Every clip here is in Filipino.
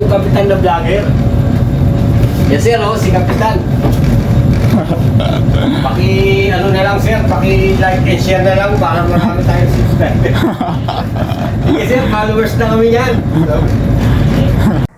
Yung kapitan na vlogger. Yes sir, oh, si kapitan. Paki ano na lang sir, paki like and share na lang para marami tayong subscriber. Sige sir, followers na kami yan.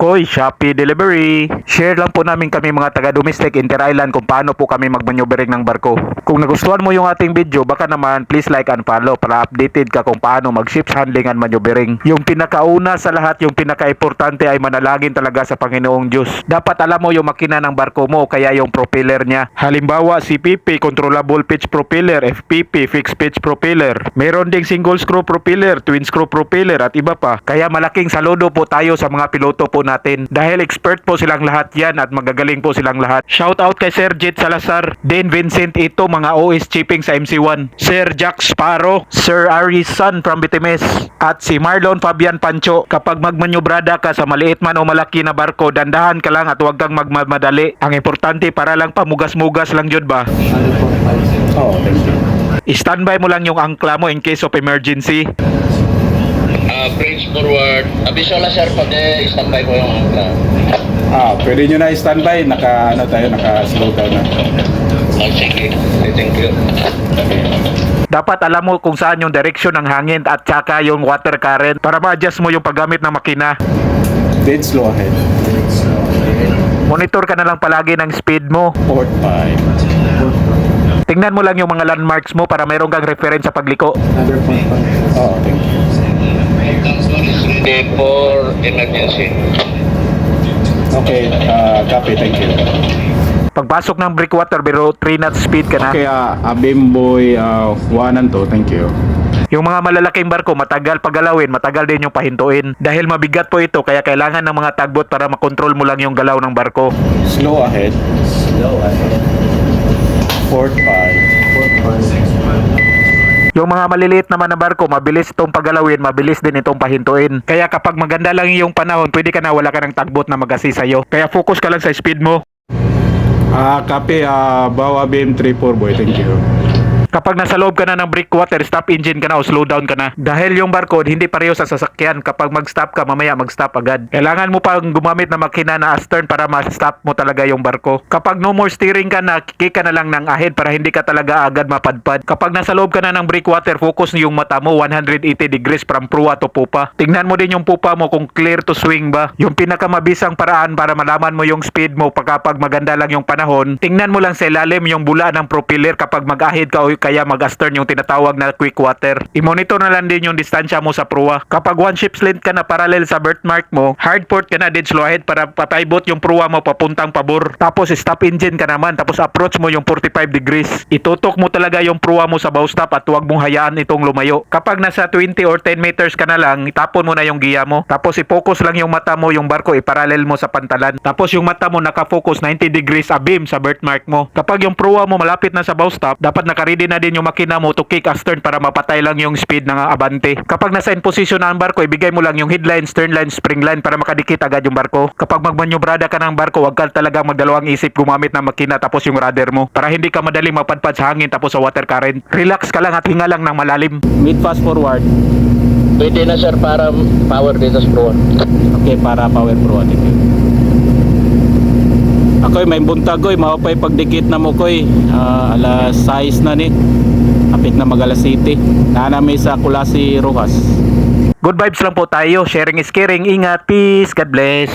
Koy, Shopee Delivery. Share lang po namin kami mga taga-domestic Inter-Island kung paano po kami magmaneuvering ng barko. Kung nagustuhan mo yung ating video, baka naman please like and follow para updated ka kung paano mag-ships handling and maneuvering. Yung pinakauna sa lahat, yung pinaka-importante ay manalangin talaga sa Panginoong Diyos. Dapat alam mo yung makina ng barko mo, kaya yung propeller niya. Halimbawa, CPP, Controllable Pitch Propeller, FPP, Fixed Pitch Propeller. Meron ding single screw propeller, twin screw propeller at iba pa. Kaya malaking saludo po tayo sa mga piloto po natin. Dahil expert po silang lahat yan at magagaling po silang lahat. Shout out kay Sir Jet Salazar, Dean Vincent Ito, mga OS chipping sa MC1. Sir Jack Sparrow, Sir Aris San from Bitimes, at si Marlon Fabian Pancho. Kapag magmanyobrada ka sa maliit man o malaki na barko, dandahan ka lang at huwag kang magmamadali. Ang importante para lang pamugas-mugas lang yun ba? Oh, thank you. Standby mo lang yung angkla mo in case of emergency. Ah, bridge forward. Abiso lang sir pag eh, standby ko yung angkla. Ah, pwede nyo na i-standby. Naka, ano tayo, naka-slow down na. Oh, sige. Thank you. Dapat alam mo kung saan yung direction ng hangin at saka yung water current para ma-adjust mo yung paggamit ng makina. Dead slow ahead. Monitor ka na lang palagi ng speed mo. Port 5. Tingnan mo lang yung mga landmarks mo para mayroong kang reference sa pagliko. Oh, thank you. Day for emergency. Okay, ah, copy, thank you. Pagpasok ng breakwater, biro 3 knot speed ka na. Okay, ah, Abimboy 1 and 2, thank you. Yung mga malalaking barko, matagal pagalawin, matagal din yung pahintuin. Dahil mabigat po ito, kaya kailangan ng mga tagbot para makontrol mo lang yung galaw ng barko. Slow ahead. Slow, ano? Port 5. Yung mga maliliit naman na barko, mabilis itong pagalawin, mabilis din itong pahintuin. Kaya kapag maganda lang yung panahon, pwede ka na wala ka ng tagbot na mag-assist sa'yo. Kaya focus ka lang sa speed mo. Ah, copy, ah, Bawa Beam 34 boy, thank you. Kapag nasa loob ka na ng breakwater, stop engine ka na o slow down ka na. Dahil yung barko, hindi pareho sa sasakyan. Kapag mag-stop ka, mamaya mag-stop agad. Kailangan mo pang gumamit ng makina na astern para ma-stop mo talaga yung barko. Kapag no more steering ka na, kick ka na lang ng ahead para hindi ka talaga agad mapadpad. Kapag nasa loob ka na ng breakwater, focus yung mata mo 180 degrees from proa to pupa. Tingnan mo din yung pupa mo kung clear to swing ba. Yung pinakamabisang paraan para malaman mo yung speed mo pagkapag maganda lang yung panahon, tingnan mo lang sa ilalim yung bula ng propeller kapag mag-ahid ka o kaya mag-astern yung tinatawag na quick water. I-monitor na lang din yung distansya mo sa proa. Kapag one ship's length ka na parallel sa birthmark mo, hard port ka na dead slow ahead para papaibot yung proa mo papuntang pabor. Tapos stop engine ka naman tapos approach mo yung 45 degrees. Itutok mo talaga yung proa mo sa bow stop at huwag mong hayaan itong lumayo. Kapag nasa 20 or 10 meters ka na lang, itapon mo na yung giya mo. Tapos i-focus lang yung mata mo yung barko iparallel mo sa pantalan. Tapos yung mata mo nakafocus 90 degrees abeam sa birthmark mo. Kapag yung proa mo malapit na sa bow stop, dapat nakaready na din yung makina mo to kick astern para mapatay lang yung speed ng abante. Kapag nasa in position na ang barko, ibigay mo lang yung headline, stern line, spring line para makadikit agad yung barko. Kapag magmanyobrada ka ng barko, huwag ka talaga magdalawang isip gumamit ng makina tapos yung rudder mo para hindi ka madaling mapadpad sa hangin tapos sa water current. Relax ka lang at hinga lang ng malalim. Mid fast forward. Pwede na sir para power dito sa pro. Okay, para power pro, you. Ako'y may buntag ko'y, mapay pagdikit na mo ko'y. Ah, alas 6 na ni. Apit na mag alas 7. Nanami sa Kulasi Rojas. Good vibes lang po tayo. Sharing is caring. Ingat. Peace. God bless.